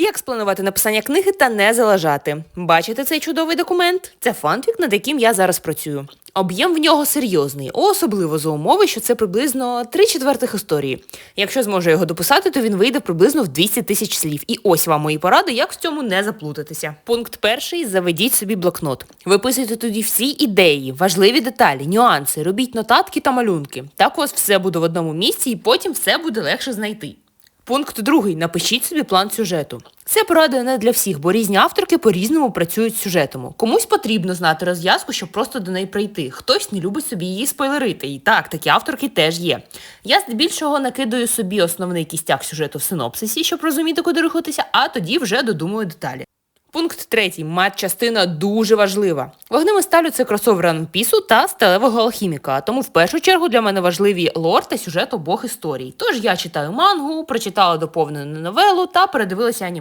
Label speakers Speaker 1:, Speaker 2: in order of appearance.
Speaker 1: Як спланувати написання книги та не залажати? Бачите цей чудовий документ? Це фанфік, над яким я зараз працюю. Об'єм в нього серйозний, особливо за умови, що це приблизно 3 четвертих історії. Якщо зможу його дописати, то він вийде приблизно в 200 тисяч слів. І ось вам мої поради, як в цьому не заплутатися. Пункт перший: заведіть собі блокнот. Виписуйте тоді всі ідеї, важливі деталі, нюанси, робіть нотатки та малюнки. Так у вас все буде в одному місці, і потім все буде легше знайти. Пункт другий. Напишіть собі план сюжету. Це порада не для всіх, бо різні авторки по-різному працюють з сюжетом. Комусь потрібно знати розв'язку, щоб просто до неї прийти. Хтось не любить собі її спойлерити. І так, такі авторки теж є. Я здебільшого накидаю собі основний кістяк сюжету в синопсисі, щоб розуміти, куди рухатися, а тоді вже додумую деталі. Пункт третій. Мат-частина дуже важлива. Вогнем сталю це кросовер Анпісу та сталевого алхіміка. Тому в першу чергу для мене важливі лор та сюжет обох історій. Тож я читаю мангу, прочитала доповнену новелу та передивилася аніме.